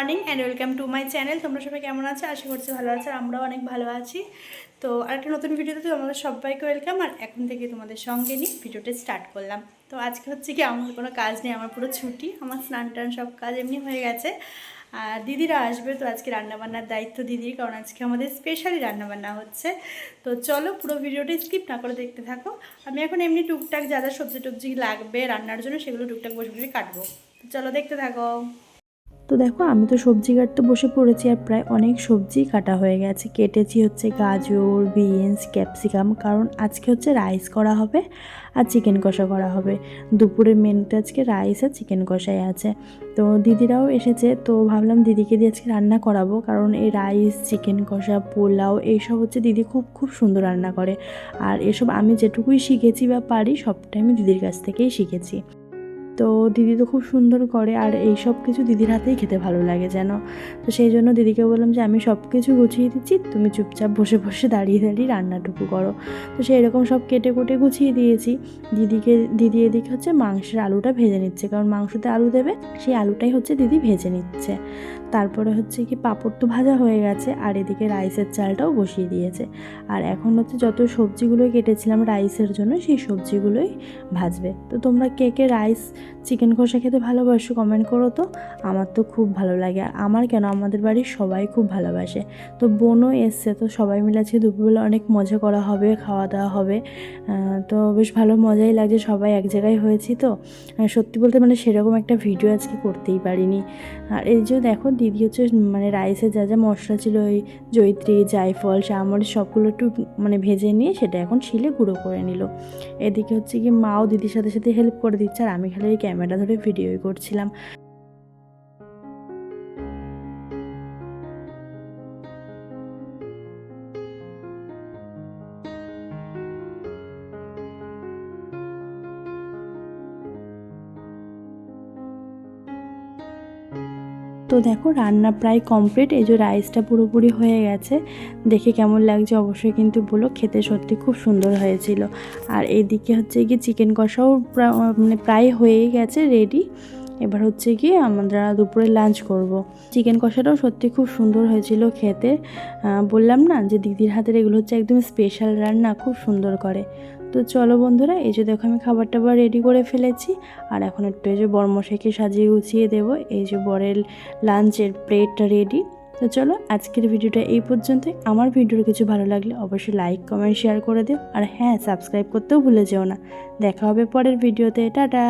Welcome to my channel. তোমরা সবাই কেমন আছো? আশা করছি ভালো আছে আমরাও অনেক ভালো আছি। তো আরেকটা নতুন ভিডিওতে তোমাদের সবাইকে ওয়েলকাম আর এখন থেকে তোমাদের সঙ্গে নিয়ে ভিডিওটা স্টার্ট করলাম। তো আজকে হচ্ছে কি আমার কোনো কাজ নেই, আমার পুরো ছুটি, আমার স্নান টান সব কাজ এমনি হয়ে গেছে। আর দিদিরা আসবে, তো আজকে রান্নাবান্নার দায়িত্ব দিদির, কারণ আজকে আমাদের স্পেশালি রান্নাবান্না হচ্ছে। তো চলো পুরো ভিডিওটা স্কিপ না করে দেখতে থাকো। আমি এখন এমনি টুকটাক যা যা সবজি টবজি লাগবে রান্নার জন্য, সেগুলো টুকটাক বসে বসে কাটবো। চলো দেখতে থাকো। তো দেখো, আমি তো সবজি কাটতে বসে পড়েছি আর প্রায় অনেক সবজি কাটা হয়ে গেছে। কেটেছি হচ্ছে গাজর, বিনস, ক্যাপসিকাম, কারণ আজকে হচ্ছে রাইস করা হবে আর চিকেন কষা করা হবে। দুপুরের মেনুতে আজকে রাইস আর চিকেন কষাই আছে। তো দিদিরাও এসেছে, তো ভাবলাম দিদিকে দিয়ে আজকে রান্না করাবো, কারণ এই রাইস, চিকেন কষা, পোলাও এইসব হচ্ছে দিদি খুব খুব সুন্দর রান্না করে। আর এসব আমি যেটুকুই শিখেছি বা পারি, সবটাই আমি দিদির কাছ থেকেই শিখেছি। তো দিদি তো খুব সুন্দর করে আর এই সব কিছু দিদির হাতেই খেতে ভালো লাগে যেন তো সেই জন্য দিদিকে বললাম যে, আমি সব কিছু গুছিয়ে দিচ্ছি, তুমি চুপচাপ বসে বসে দাঁড়িয়ে দাঁড়িয়ে রান্নাটুকু করো। তো সেই এরকম সব কেটে, কুটে গুছিয়ে দিয়েছি। দিদিকে, দিদি এদিকে হচ্ছে মাংসের আলুটা ভেজে নিচ্ছে, কারণ মাংসতে আলু দেবে, সেই আলুটাই হচ্ছে দিদি ভেজে নিচ্ছে। তারপরে হচ্ছে কি পাঁপড় তো ভাজা হয়ে গেছে, আর এদিকে রাইসের চালটাও বসিয়ে দিয়েছে। আর এখন হচ্ছে যত সবজিগুলো কেটেছিলাম রাইসের জন্য, সেই সবজিগুলোই ভাজবে। তো তোমরা কে কে রাইস চিকেন কষা খেতে ভালোবাসো কমেন্ট করো তো। আমার তো খুব ভালো লাগে। আর আমার কেন? আমাদের বাড়ির সবাই খুব ভালোবাসে। তো বোনও এসছে, তো সবাই মিলে আজকে দুপুরবেলা অনেক মজা করা হবে খাওয়া দাওয়া হবে তো বেশ ভালো মজাই লাগছে, সবাই এক জায়গায় হয়েছি তো। সত্যি বলতে মানে সেরকম একটা ভিডিও আজকে করতেই পারিনি। আর এই যে দেখো, দিদি হচ্ছে মানে রাইসে যা যা মশলা ছিল, ওই জৈত্রী জায়ফল শামর সবগুলো একটু মানে ভেজে নিয়ে সেটা এখন শিলে গুঁড়ো করে নিল। এদিকে হচ্ছে কি মাও দিদির সাথে সাথে হেল্প করে দিচ্ছে, আর আমি খালি ক্যামেরা ধরে ভিডিও করছিলাম। তো দেখো, রান্না প্রায় কমপ্লিট এই যে রাইসটা পুরোপুরি হয়ে গেছে। দেখে কেমন লাগছে অবশ্যই কিন্তু বলো। খেতে সত্যি খুব সুন্দর হয়েছিল। আর এইদিকে হচ্ছে কি চিকেন কষাও মানে প্রায় হয়েই গেছে রেডি এবার হচ্ছে কি আমরা দুপুরে লাঞ্চ করব। চিকেন কষাটাও সত্যি খুব সুন্দর হয়েছিল খেতে। বললাম না যে দিদির হাতের এগুলো হচ্ছে একদম স্পেশাল রান্না, খুব সুন্দর করে। তো চলো বন্ধুরা, এই যে দেখো আমি খাবার টাবার রেডি করে ফেলেছি। আর এখন একটু এই যে বর্মশাইকে সাজিয়ে গুছিয়ে দেবো। এই যে বরের লাঞ্চের প্লেটটা রেডি তো চলো, আজকের ভিডিওটা এই পর্যন্তই। আমার ভিডিওর কিছু ভালো লাগলে অবশ্যই লাইক কমেন্ট শেয়ার করে দিও। আর হ্যাঁ সাবস্ক্রাইব করতেও ভুলে যেও না। দেখা হবে পরের ভিডিওতে। টাটা!